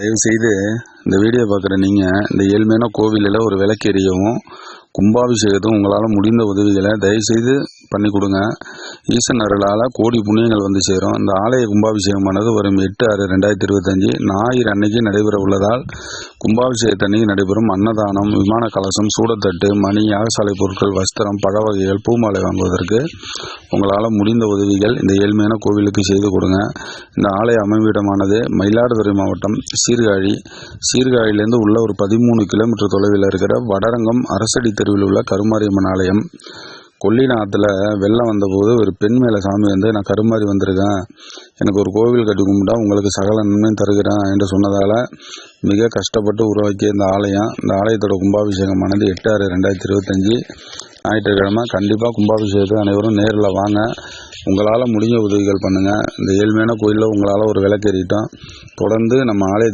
தயவுசெய்து இந்த வீடியோ பார்க்குற நீங்கள் இந்த ஏழ்மையான கோவிலில் ஒரு விளக்கு எரியவும் கும்பாபிஷேகத்தும் உங்களால் முடிந்த உதவிகளை தயவுசெய்து பண்ணி கொடுங்க. ஈசன் அருளால் கோடி புண்ணியங்கள் வந்து சேரும். இந்த ஆலய கும்பாபிஷேகமானது வரும் எட்டு ஆறு ரெண்டாயிரத்தி இருபத்தஞ்சி ஞாயிறு அன்னைக்கு நடைபெற உள்ளதால் கும்பாபிஷேகத்தன்னைக்கு நடைபெறும் அன்னதானம் விமான கலசம் சூடத்தட்டு மணி யாகசாலை பொருட்கள் வஸ்திரம் பழ வகைகள் பூமாலை வாங்குவதற்கு உங்களால் முடிந்த உதவிகள் இந்த ஏழ்மையான கோவிலுக்கு செய்து கொடுங்க. இந்த ஆலய அமைவிடமானது மயிலாடுதுறை மாவட்டம் சீர்காழி. சீர்காழியிலேருந்து உள்ள ஒரு பதிமூணு கிலோமீட்டர் தொலைவில் இருக்கிற வடரங்கம் அரசடி தெருவில் உள்ள கருமாரியம்மன் ஆலயம். கொல்லிநாத்தில் வெள்ளம் வந்தபோது ஒரு பெண் மேலே சாமி வந்து நான் கருமாறி வந்திருக்கேன். எனக்கு ஒரு கோவில் கட்டி கும்பிட்டா உங்களுக்கு சகல நன்மையும் தருகிறேன் என்று சொன்னதால் மிக கஷ்டப்பட்டு உருவாக்கிய இந்த ஆலயம். இந்த ஆலயத்தோட கும்பாபிஷேகமானது எட்டு ஆறு ரெண்டாயிரத்தி இருபத்தஞ்சி ஞாயிற்றுக்கிழமை. கண்டிப்பாக கும்பாபிஷேகத்தை அனைவரும் நேரில் வாங்க. உங்களால் முடிஞ்ச உதவிகள் பண்ணுங்கள் இந்த ஏழ்மையான கோயிலில் உங்களால் ஒரு விளக்கு எறிட்டோம் தொடர்ந்து நம்ம ஆலயத்தை